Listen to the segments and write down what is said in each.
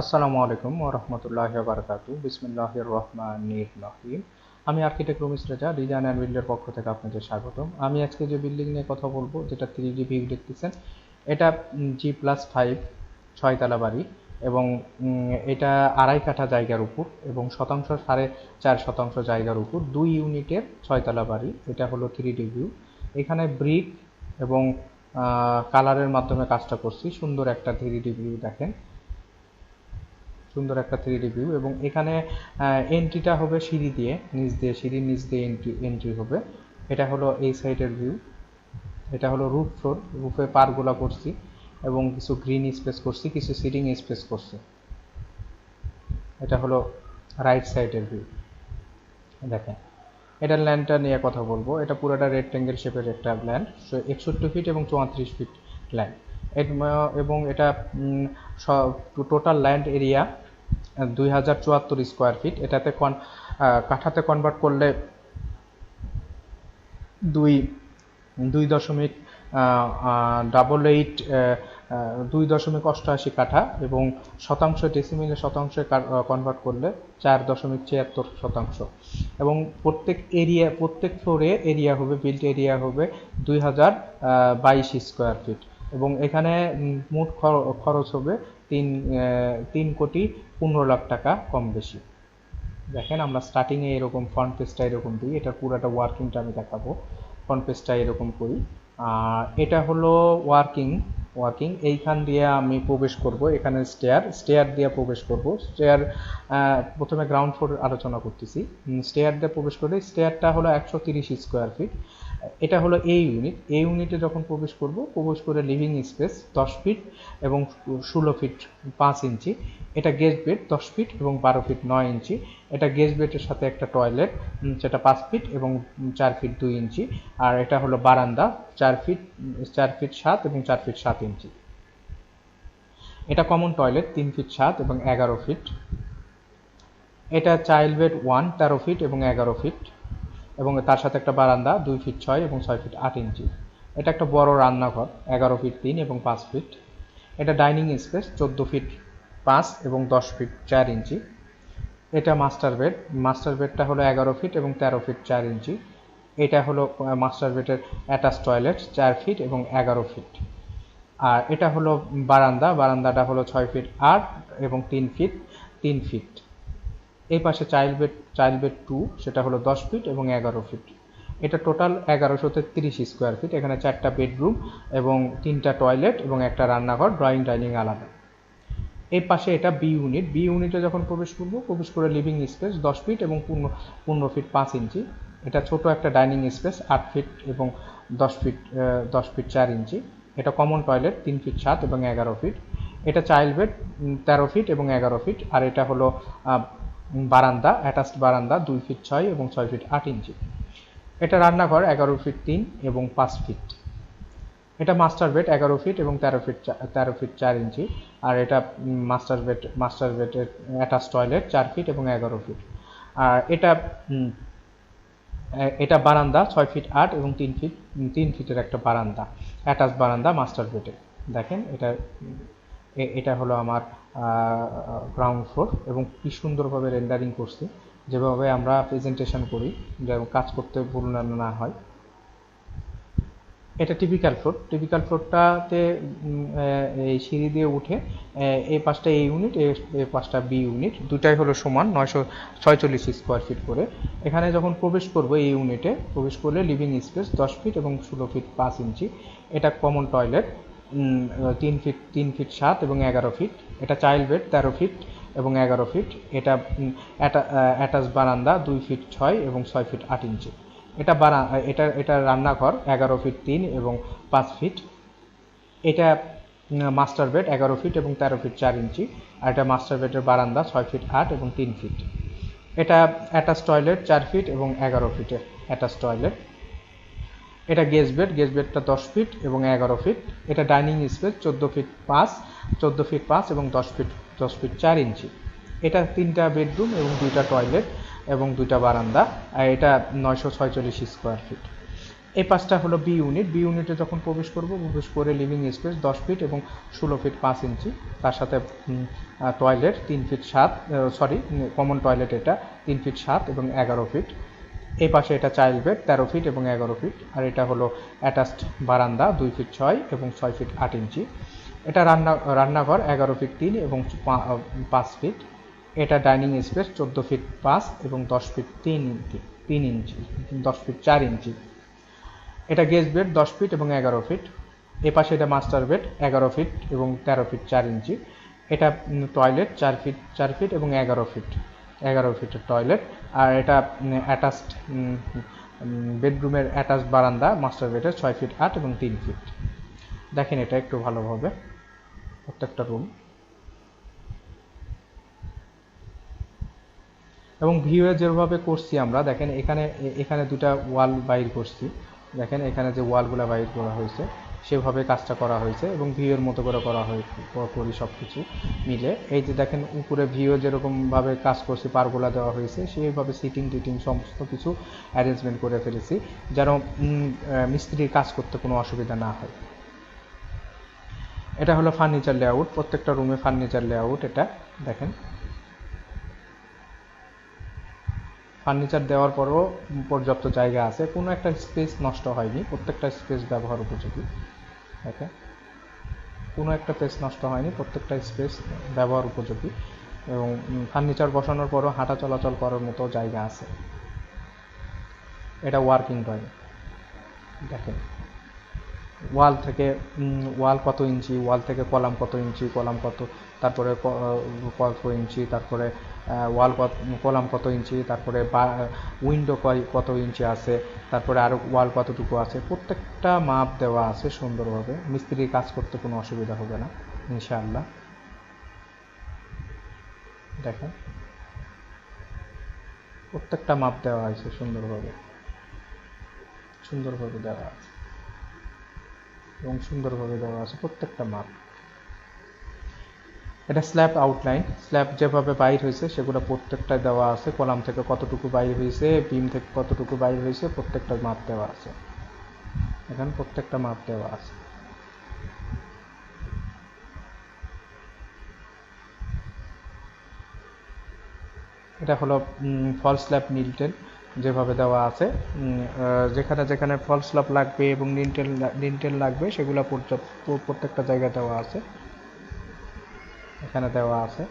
আসসালামু আলাইকুম ও রহমতুল্লাহ বারকাতু বিসমিল্লাহ রহমান রহিম। আমি architect Rumis Reza design and বিল্ডের পক্ষ থেকে আপনাদের স্বাগতম। আমি আজকে যে বিল্ডিং নিয়ে কথা বলব, যেটা থ্রি ডি ভিউ দেখতেছেন, এটা জি প্লাস ফাইভ ছয়তলা বাড়ি এবং এটা আড়াই কাঠা জায়গার উপর এবং শতাংশ সাড়ে চার শতাংশ জায়গার উপর দুই ইউনিটের ছয়তলা বাড়ি। এটা হলো থ্রি ডি ভিউ এখানে ব্রিক এবং কালারের মাধ্যমে কাজটা করছি। সুন্দর একটা থ্রি ডি ভিউ দেখেন। সুন্দর একটা থ্রি ভিউ এবং এখানে এন্ট্রিটা হবে সিঁড়ি দিয়ে, নিচ দিয়ে, সিঁড়ির নিচ দিয়ে এন্ট্রি এন্ট্রি হবে। এটা হলো এই সাইডের ভিউ এটা হলো রুফ ফ্লোর রুফে পারগুলা করছি এবং কিছু গ্রিন স্পেস করছি, কিছু সিটিং স্পেস করছি। এটা হলো রাইট সাইডের ভিউ দেখেন এটার ল্যান্ডটা নিয়ে কথা বলব। এটা পুরোটা রেক্টেঙ্গেল শেপের একটা ল্যান্ড সো একষট্টি ফিট এবং চৌত্রিশ ফিট ল্যান্ড এবং এটা সব টোটাল ল্যান্ড এরিয়া দুই হাজার চুয়াত্তর স্কোয়ার ফিট এটাতে কন কাঠাতে কনভার্ট করলে দুই দুই দশমিক ডাবল এইট দুই দশমিক অষ্টআশি কাঠা এবং শতাংশ ডেসিমিলে শতাংশে কনভার্ট করলে চার দশমিক ছিয়াত্তর শতাংশ। এবং প্রত্যেক এরিয়া প্রত্যেক ফ্লোরে এরিয়া হবে বিল্ড এরিয়া হবে দুই হাজার বাইশ স্কোয়ার ফিট এবং এখানে মোট খর- খরচ হবে তিন তিন কোটি পনেরো লাখ টাকা কম বেশি। দেখেন আমরা স্টার্টিংয়ে এরকম ফ্রন্ট পেজটা এরকম দিই, এটা পুরোটা ওয়ার্কিংটা আমি দেখাবো। ফ্রন্ট পেজটা এরকম করি। আর এটা হলো ওয়ার্কিং ওয়ার্কিং এইখান দিয়ে আমি প্রবেশ করব, এখানে স্টেয়ার স্টেয়ার দিয়ে প্রবেশ করব। স্টেয়ার প্রথমে গ্রাউন্ড ফ্লোর আলোচনা করতেছি। স্টেয়ার দিয়ে প্রবেশ করে স্টেয়ারটা হলো একশো তিরিশ স্কোয়ার ফিট এটা হলো এই ইউনিট এই ইউনিটে যখন প্রবেশ করব, প্রবেশ করে লিভিং স্পেস দশ ফিট এবং ষোলো ফিট পাঁচ ইঞ্চি। এটা গেস্ট বেড দশ ফিট এবং বারো ফিট নয় ইঞ্চি। এটা গেস্ট বেডের সাথে একটা টয়লেট যেটা পাঁচ ফিট এবং চার ফিট দুই ইঞ্চি। আর এটা হলো বারান্দা, চার ফিট চার ফিট সাত এবং চার ফিট সাত ইঞ্চি। এটা কমন টয়লেট তিন ফিট সাত এবং এগারো ফিট এটা চাইল্ড বেড ওয়ান তেরো ফিট এবং এগারো ফিট এবং তার সাথে একটা বারান্দা দুই ফিট ছয় এবং ছয় ফিট আট ইঞ্চি। এটা একটা বড় রান্নাঘর, এগারো ফিট তিন এবং পাঁচ ফিট। এটা ডাইনিং স্পেস, চোদ্দ ফিট পাঁচ এবং দশ ফিট চার ইঞ্চি। এটা মাস্টার বেড, মাস্টার বেডটা হলো এগারো ফিট এবং তেরো ফিট চার ইঞ্চি। এটা হলো মাস্টার বেডের অ্যাটাচ টয়লেট, চার ফিট এবং এগারো ফিট। আর এটা হলো বারান্দা, বারান্দাটা হলো ছয় ফিট আট এবং তিন ফিট তিন ফিট। এই পাশে child bed child bed two সেটা হলো দশ ফিট এবং এগারো ফিট এটা টোটাল এগারোশো তেত্রিশ স্কোয়ার ফিট এখানে চারটা বেডরুম এবং তিনটা টয়লেট এবং একটা রান্নাঘর ড্রয়িং ডাইনিং আলাদা। এই পাশে এটা বি ইউনিট বি ইউনিটে যখন প্রবেশ করব, প্রবেশ করে লিভিং স্পেস দশ ফিট এবং পনেরো পনেরো ফিট পাঁচ ইঞ্চি। এটা ছোট একটা ডাইনিং স্পেস আট ফিট এবং দশ ফিট দশ ফিট চার ইঞ্চি। এটা কমন টয়লেট তিন ফিট সাত এবং এগারো ফিট এটা চাইল্ড বেড তেরো ফিট এবং এগারো ফিট আর এটা হলো বারান্দা অ্যাটাচড বারান্দা, দুই ফিট ছয় এবং ছয় ফিট আট ইঞ্চি। এটা রান্নাঘর, এগারো ফিট তিন এবং পাঁচ ফিট এটা মাস্টার বেড এগারো ফিট এবং তেরো ফিট তেরো ফিট চার ইঞ্চি। আর এটা মাস্টার বেড মাস্টার বেডের অ্যাটাচ টয়লেট চার ফিট এবং এগারো ফিট আর এটা এটা বারান্দা, ছয় ফিট আট এবং তিন ফিট তিন ফিটের একটা বারান্দা। অ্যাটাচ বারান্দা মাস্টার বেডে দেখেন, এটা এটা হলো আমার গ্রাউন্ড ফ্লোর এবং কি সুন্দরভাবে রেন্ডারিং করছি। যেভাবে আমরা প্রেজেন্টেশন করি যেমন কাজ করতে ভুল না হয়। এটা টিপিক্যাল ফ্লোর টিপিক্যাল ফ্লোরটাতে এই সিঁড়ি দিয়ে উঠে এই পাশটা এ ইউনিট এই পাশটা বি ইউনিট দুটাই হলো সমান, নয়শো ছয়চল্লিশ স্কোয়ার ফিট করে। এখানে যখন প্রবেশ করব এই ইউনিটে প্রবেশ করলে লিভিং স্পেস দশ ফিট এবং ষোলো ফিট পাঁচ ইঞ্চি এটা কমন টয়লেট তিন ফিট তিন ফিট সাত এবং এগারো ফিট এটা চাইল্ড বেড তেরো ফিট এবং এগারো ফিট এটা অ্যাটাচ বারান্দা দুই ফিট ছয় এবং ছয় ফিট আট ইঞ্চি এটা বারা, এটা এটা রান্নাঘর, এগারো ফিট তিন এবং পাঁচ ফিট এটা মাস্টার বেড এগারো ফিট এবং তেরো ফিট চার ইঞ্চি আর এটা মাস্টার বেডের বারান্দা ছয় ফিট আট এবং তিন ফিট এটা অ্যাটাচ টয়লেট চার ফিট এবং এগারো ফিটের অ্যাটাচ টয়লেট এটা গেস্ট বেড গেস্ট বেডটা দশ ফিট এবং এগারো ফিট। এটা ডাইনিং স্পেস, চোদ্দ ফিট পাঁচ, চোদ্দ ফিট পাঁচ এবং দশ ফিট দশ ফিট চার ইঞ্চি। এটা তিনটা বেডরুম এবং দুইটা টয়লেট এবং দুইটা বারান্দা, আর এটা নয়শো ছয়চল্লিশ স্কোয়ার ফিট। এই পাঁচটা হলো বি ইউনিট বি ইউনিটে যখন প্রবেশ করব, প্রবেশ করে লিভিং স্পেস দশ ফিট এবং ষোলো ফিট পাঁচ ইঞ্চি। তার সাথে টয়লেট তিন ফিট সাত সরি কমন টয়লেট এটা তিন ফিট সাত এবং এগারো ফিট। এই পাশে এটা চাইল্ড বেড, তেরো ফিট এবং এগারো ফিট। আর এটা হলো অ্যাটাচড বারান্দা, দুই ফিট ছয় এবং ছয় ফিট আট ইঞ্চি। এটা রান্না, রান্নাঘর, এগারো ফিট তিন এবং পাঁচ ফিট। এটা ডাইনিং স্পেস, চোদ্দ ফিট পাঁচ এবং দশ ফিট তিন ইঞ্চি তিন ইঞ্চি, দশ ফিট চার ইঞ্চি। এটা গেস্ট বেড, দশ ফিট এবং এগারো ফিট। এ পাশে এটা মাস্টার বেড, এগারো ফিট এবং তেরো ফিট চার ইঞ্চি। এটা টয়লেট চার ফিট চার ফিট এবং এগারো ফিট। এগারো ফিটের টয়লেট আর এটা অ্যাটাচড বেডরুমের অ্যাটাচ বারান্দা মাস্টার বেডের ছয় ফিট আট এবং তিন ফিট। দেখেন এটা একটু ভালোভাবে, প্রত্যেকটা রুম এবং ভিউয়ে যেভাবে করছি আমরা, দেখেন এখানে এখানে দুটা ওয়াল বাইর করছি। দেখেন এখানে যে ওয়ালগুলো বাইর করা হয়েছে সেভাবে কাজটা করা হয়েছে এবং ভিউয়ের মতো করে করা হয়েছে করি সব কিছু মিলে। এই যে দেখেন উপরে ভিউ যেরকমভাবে কাজ করছি, পারগোলা দেওয়া হয়েছে, সেইভাবে সিটিং টিটিং সমস্ত কিছু অ্যারেঞ্জমেন্ট করে ফেলেছি যেন মিস্ত্রির কাজ করতে কোনো অসুবিধা না হয়। এটা হলো ফার্নিচার লেআউট প্রত্যেকটা রুমে ফার্নিচার লেআউট এটা, দেখেন। ফার্নিচার দেওয়ার পরও পর্যাপ্ত জায়গা আছে। কোনো একটা স্পেস নষ্ট হয়নি। প্রত্যেকটা স্পেস ব্যবহার উপযোগী। দেখেন। কোনো একটা স্পেস নষ্ট হয়নি। প্রত্যেকটা স্পেস ব্যবহার উপযোগী। এবং ফার্নিচার বসানোর পরও হাঁটা চলাচল করার মতো জায়গা আছে। এটা ওয়ার্কিং ড্রয়িং দেখেন। ওয়াল থেকে ওয়াল কত ইঞ্চি ওয়াল থেকে কলাম কত ইঞ্চি কলাম কত, তারপরে কত ইঞ্চি তারপরে ওয়াল কত, কলাম কত ইঞ্চি তারপরে উইন্ডো কয়, কত ইঞ্চি আছে, তারপরে আরও ওয়াল কতটুকু আছে, প্রত্যেকটা মাপ দেওয়া আছে সুন্দরভাবে মিস্ত্রির কাজ করতে কোনো অসুবিধা হবে না, ইনশাআল্লাহ। দেখেন। প্রত্যেকটা মাপ দেওয়া হয়েছে সুন্দরভাবে সুন্দরভাবে দেওয়া আছে। এবং সুন্দরভাবে দেওয়া আছে প্রত্যেকটা মাপ এটা স্ল্যাব আউটলাইন স্ল্যাব যেভাবে বাইর হয়েছে সেগুলো প্রত্যেকটা দেওয়া আছে। কলাম থেকে কতটুকু বাইর হয়েছে বিম থেকে কতটুকু বাইর হয়েছে প্রত্যেকটা মাপ দেওয়া আছে। এখানে প্রত্যেকটা মাপ দেওয়া আছে। এটা হলো ফল স্ল্যাব নিলটেন যেভাবে দেওয়া আছে যেখানে যেখানে ফল স্ল্যাব লাগবে এবং নিনটেল নিনটেল লাগবে, সেগুলো প্রত্যেকটা জায়গায় দেওয়া আছে। এখানে দেওয়া আছে।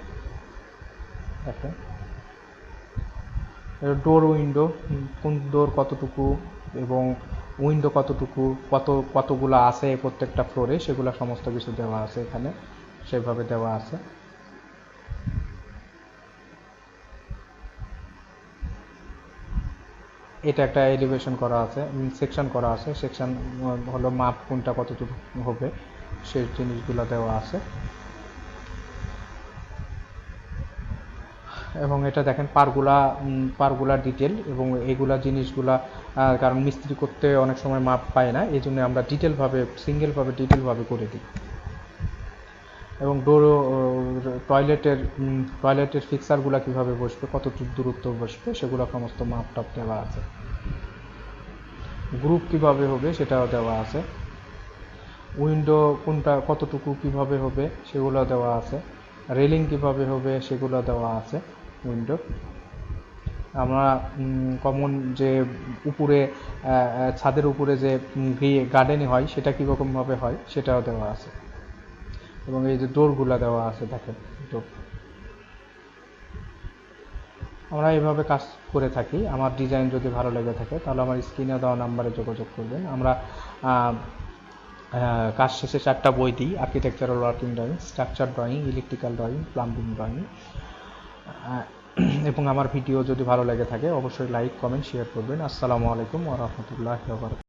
ডোর উইন্ডো কোন ডোর কতটুকু এবং উইন্ডো কতটুকু, কত, কতগুলো আছে প্রত্যেকটা ফ্লোরে সেগুলো সমস্ত কিছু দেওয়া আছে এখানে। সেভাবে দেওয়া আছে। এটা একটা এলিভেশন করা আছে সেকশন করা আছে। সেকশন হলো মাপ কোনটা কতটুকু হবে, সেই জিনিসগুলো দেওয়া আছে। এবং এটা দেখেন পারগুলা পারগুলা ডিটেল এবং এগুলা জিনিসগুলা কারণ মিস্ত্রি করতে অনেক সময় মাপ পায় না এই জন্য আমরা ডিটেলভাবে সিঙ্গেলভাবে ডিটেলভাবে করে দিই। এবং ডোর টয়লেটের টয়লেটের ফিক্সারগুলো কীভাবে বসবে কতটুকু দূরত্ব বসবে, সেগুলো সমস্ত মাপ টাপ দেওয়া আছে। গ্রুপ কীভাবে হবে সেটাও দেওয়া আছে। উইন্ডো কোনটা, কতটুকু কীভাবে হবে সেগুলো দেওয়া আছে। রেলিং কীভাবে হবে সেগুলো দেওয়া আছে উইন্ডো। আমরা কমন যে উপরে ছাদের উপরে যে গার্ডেনিং হয়, সেটা কীরকমভাবে হয়, সেটাও দেওয়া আছে। এবং এই যে ডোরগুলো দেওয়া আছে, দেখেন ডোর আমরা এইভাবে কাজ করে থাকি। আমার ডিজাইন যদি ভালো লেগে থাকে, তাহলে আমার স্ক্রিনে দেওয়া নাম্বারে যোগাযোগ করবেন। আমরা কাজ শেষে চারটা বই দিই। Architectural working drawing structure drawing electrical drawing plumbing drawing এবং আমার ভিডিও যদি ভালো লেগে থাকে, অবশ্যই লাইক কমেন্ট শেয়ার করবেন। আসসালামু আলাইকুম ওয়া রাহমাতুল্লাহি ওয়া বারাকাতুহু।